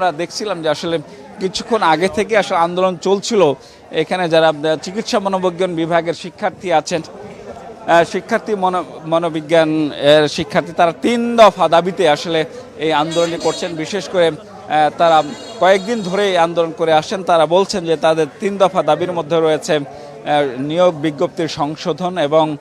আমরা দেখছিলাম যে আসলে কিছুক্ষণ আগে থেকে আসলে আন্দোলন চলছিল। এখানে যারা চিকিৎসা মনোবিজ্ঞান বিভাগের শিক্ষার্থী আছেন শিক্ষার্থী মনো, মনোবিজ্ঞান শিক্ষার্থী, তারা তিন দফা দাবিতে আসলে এই আন্দোলনটি করছেন। বিশেষ করে তারা কয়েকদিন ধরে আন্দোলন করে আসছেন। তারা বলছেন যে তাদের তিন দফা দাবির মধ্যে রয়েছে নিয়োগ বিজ্ঞপ্তির সংশোধন এবং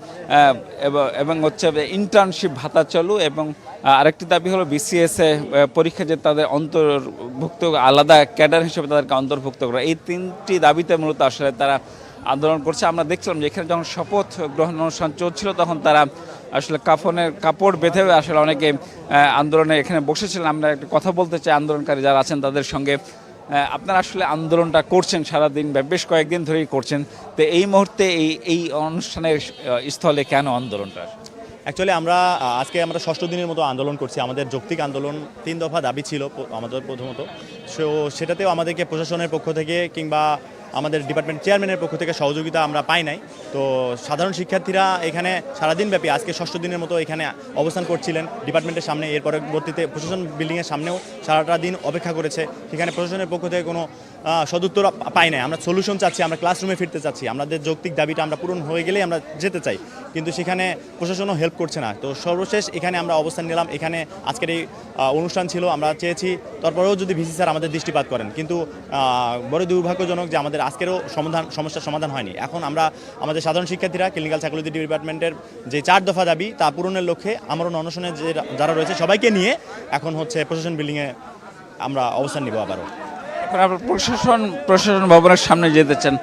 এবং- হচ্ছে ইন্টার্নশিপ ভাতা চালু এবং আরেকটি দাবি হলো বিসিএস এ আহ, পরীক্ষা যে তাদের অন্তর্ভুক্ত আলাদা ক্যাডার হিসেবে তাদেরকে অন্তর্ভুক্ত করা। এই তিনটি দাবিতে মূলত আসলে তারা আন্দোলন করছে। আমরা দেখছিলাম যে এখানে যখন শপথ গ্রহণ অনুষ্ঠান চলছিল তখন তারা আসলে কাফনের কাপড় বেঁধে আসলে অনেকে আন্দোলনে এখানে বসেছিলেন। আমরা একটু কথা বলতে চাই। আন্দোলনকারী যারা আছেন তাদের সঙ্গে আপনারা আসলে আন্দোলনটা করছেন সারাদিন বেশ কয়েকদিন ধরেই করছেন। তো এই মুহূর্তে এই এই অনুষ্ঠানের স্থলে কেন আন্দোলনটা? অ্যাকচুয়ালি আমরা আজকে আমরা ষষ্ঠ দিনের মতো আন্দোলন করছি। আমাদের যৌক্তিক আন্দোলন তিন দফা দাবি ছিল আমাদের প্রথমত। সো, সেটাতেও আমাদেরকে প্রশাসনের পক্ষ থেকে কিংবা আমাদের ডিপার্টমেন্ট চেয়ারম্যানের পক্ষ থেকে সহযোগিতা আমরা পাই নাই। তো সাধারণ শিক্ষার্থীরা এখানে সারাদিন ব্যাপী আজকে ষষ্ঠ দিনের মতো এখানে অবস্থান করছিলেন। ডিপার্টমেন্টের সামনে এর পরবর্তীতে প্রশাসন বিল্ডিংয়ের সামনেও সারাটা দিন অপেক্ষা করেছে। সেখানে প্রশাসনের পক্ষ থেকে কোনো সদুত্তর পাই নাই। আমরা সলিউশন চাচ্ছি, আমরা ক্লাসরুমে ফিরতে চাচ্ছি। আমাদের যৌক্তিক দাবিটা আমরা পূরণ হয়ে গেলেই আমরা যেতে চাই। কিন্তু সেখানে প্রশাসনও হেল্প করছে না। তো সর্বশেষ এখানে আমরা অবস্থান নিলাম। এখানে আজকের এই অনুষ্ঠান ছিল, আমরা চেয়েছি, তারপরেও যদি ভিসি স্যার আমাদের দৃষ্টিপাত করেন। কিন্তু বড় দুর্ভাগ্যজনক যে আমাদের আজকেরও সমাধান, সমস্যার সমাধান হয়নি। এখন আমরা আমাদের সাধারণ শিক্ষার্থীরা ক্লিনিক্যাল সাইকোলজি ডিপার্টমেন্টের যে চার দফা দাবি, তা পূরণের লক্ষ্যে আমরণ অনশনে যে যারা রয়েছে সবাইকে নিয়ে এখন হচ্ছে প্রশাসন বিল্ডিংয়ে আমরা অবস্থান নিব আবারও। প্রশাসন প্রশাসন ভবনের সামনে যেতে চান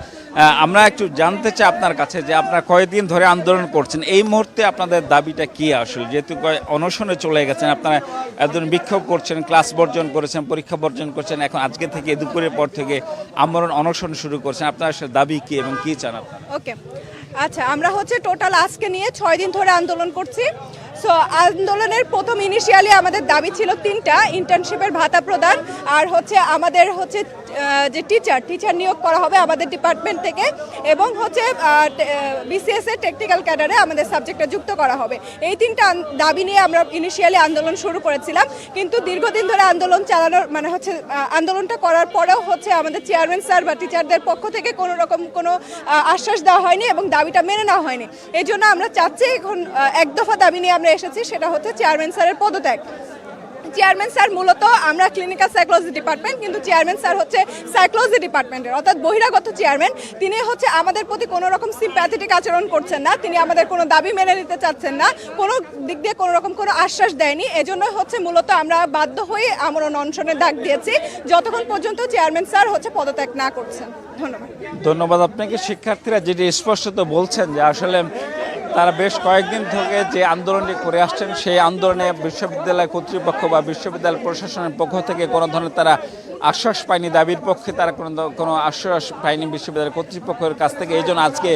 আমরা একটু জানতে চাই আপনার কাছে যে আপনারা কয়েকদিন ধরে আন্দোলন করছেন? এই মুহূর্তে আপনাদের দাবিটা কি আসলে? যেহেতু অনশনে চলে গেছেন, আপনারা একজন বিক্ষোভ করছেন, ক্লাস বর্জন করেছেন, পরীক্ষা বর্জন করছেন, এখন আজকে থেকে দুপুরের পর থেকে আমরণ অনশন শুরু করছেন। আপনার দাবি কি এবং কি চান আপনারা? ওকে। আচ্ছা আমরা হচ্ছে টোটাল আজকে নিয়ে ছয় দিন ধরে আন্দোলন করছি। সো আন্দোলনের প্রথম ইনিশিয়ালি আমাদের দাবি ছিল তিনটা ইন্টার্নশিপের ভাতা প্রদান আর হচ্ছে আমাদের হচ্ছে যে টিচার টিচার নিয়োগ করা হবে আমাদের ডিপার্টমেন্ট থেকে এবং হচ্ছে বিসিএস এর টেকনিক্যাল ক্যাডারে আমাদের সাবজেক্টটা যুক্ত করা হবে। এই তিনটা দাবি নিয়ে আমরা ইনিশিয়ালি আন্দোলন শুরু করেছিলাম। কিন্তু দীর্ঘদিন ধরে আন্দোলন চালানোর মানে হচ্ছে আন্দোলনটা করার পরেও হচ্ছে আমাদের চেয়ারম্যান স্যার বা টিচারদের পক্ষ থেকে কোনো রকম কোনো আশ্বাস দেওয়া হয়নি এবং দাবিটা মেনে নেওয়া হয়নি। এই জন্য আমরা চাচ্ছি এখন এক দফা দাবি নিয়ে আমরা এসেছি সেটা হচ্ছে চেয়ারম্যান স্যারের পদত্যাগ। চেয়ারম্যান স্যার মূলত আমরা ক্লিনিক্যাল সাইকোলজি ডিপার্টমেন্ট কিন্তু চেয়ারম্যান স্যার হচ্ছে সাইকোলজি ডিপার্টমেন্টের অর্থাৎ বহিরাগত চেয়ারম্যান, তিনি হচ্ছে আমাদের প্রতি কোনো রকম সিম্প্যাথেটিক আচরণ করছেন না, তিনি আমাদের কোনো দাবি মেনে নিতে চাচ্ছেন না, কোনো দিক দিয়ে কোনো রকম কোনো আশ্বাস দেয়নি। এজন্য হচ্ছে মূলত আমরা বাধ্য হয়ে আমরা অনশনের ডাক দিয়েছি, যতক্ষণ পর্যন্ত চেয়ারম্যান স্যার হচ্ছে পদত্যাগ না করছেন। ধন্যবাদ। ধন্যবাদ আপনাকে। শিক্ষার্থীরা যেটি স্পষ্টত বলছেন যে আসলে তারা বেশ কয়েকদিন থেকে যে আন্দোলনটি করে আসছেন, সেই আন্দোলনে বিশ্ববিদ্যালয় কর্তৃপক্ষ বা বিশ্ববিদ্যালয় প্রশাসনের পক্ষ থেকে কোনো ধরনের তারা আশ্বাস পায়নি, দাবির পক্ষে তারা কোনো কোনো আশ্বাস পায়নি বিশ্ববিদ্যালয় কর্তৃপক্ষের কাছ থেকে। এই জন্য আজকে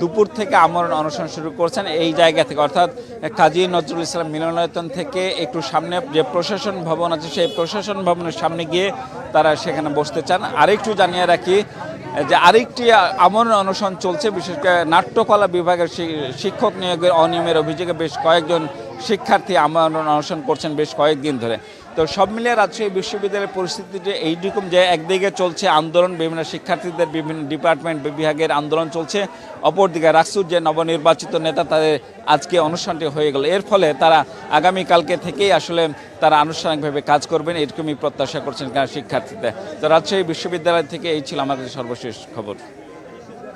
দুপুর থেকে আমরণ অনশন শুরু করছেন এই জায়গা থেকে। অর্থাৎ কাজী নজরুল ইসলাম মিলনায়তন থেকে একটু সামনে যে প্রশাসন ভবন আছে, সেই প্রশাসন ভবনের সামনে গিয়ে তারা সেখানে বসতে চান। আরেকটু জানিয়ে রাখি যে আরেকটি আমন অনশন চলছে, বিশেষ করে নাট্যকলা বিভাগের শিক্ষক নিয়োগের অনিয়মের অভিযোগে বেশ কয়েকজন শিক্ষার্থী আমরণ অনশন করছেন বেশ কয়েকদিন ধরে। তো সব মিলিয়ে রাজশাহী বিশ্ববিদ্যালয়ের পরিস্থিতি যে এইরকম যে একদিকে চলছে আন্দোলন, বিভিন্ন শিক্ষার্থীদের বিভিন্ন ডিপার্টমেন্ট বিভাগের আন্দোলন চলছে, অপরদিকে রাকসুর যে নবনির্বাচিত নেতা তাদের আজকে অনুষ্ঠানটি হয়ে গেল। এর ফলে তারা আগামীকালকে থেকেই আসলে তারা আনুষ্ঠানিকভাবে কাজ করবেন, এরকমই প্রত্যাশা করছেন শিক্ষার্থীদের। তো রাজশাহী বিশ্ববিদ্যালয় থেকে এই ছিল আমাদের সর্বশেষ খবর।